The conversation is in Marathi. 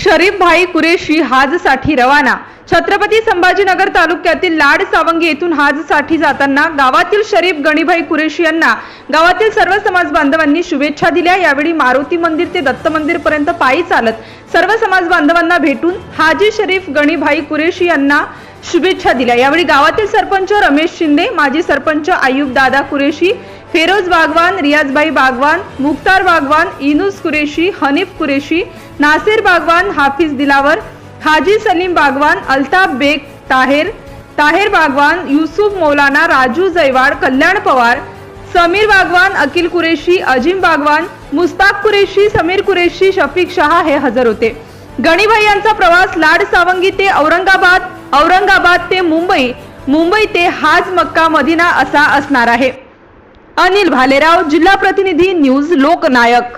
शरीफ भाई कुरेशी हाजसाठी रवाना. छत्रपती संभाजीनगर तालुक्यातील लाड सावंगी येथून हाजसाठी जाताना गावातील शरीफ गणीभाई कुरेशी यांना गावातील सर्व समाज बांधवांनी शुभेच्छा दिल्या. यावेळी मारुती मंदिर ते दत्त मंदिर पर्यंत पायी चालत सर्व समाज बांधवांना भेटून हाजी शरीफ गणीभाई कुरेशी यांना शुभेच्छा दिल्या. यावेळी गावातील सरपंच रमेश शिंदे माजी सरपंच आयुब दादा कुरेशी फेरोज बागवान रियाजबाई बागवान मुख्तार बागवान इनुस कुरेशी हनीफ कुरेशी नासिर बागवान हाफिज दिलावर हाजी सलीम बागवान अल्ताफ बेग ताहेर ताहेर बागवान युसुफ मौलाना राजू जयवाड कल्याण पवार समीर बागवान अकिल कुरेशी अजिम बागवान मुस्ताक कुरेशी समीर कुरेशी शफीक शहा हे हजर होते. गणीभाई यांचा प्रवास लाड सावंगी ते औरंगाबाद औरंगाबाद ते मुंबई मुंबई ते हाज मक्का मदिना असा असणार आहे. अनिल भालेराव जिल्हा प्रतिनिधी न्यूज लोकनायक.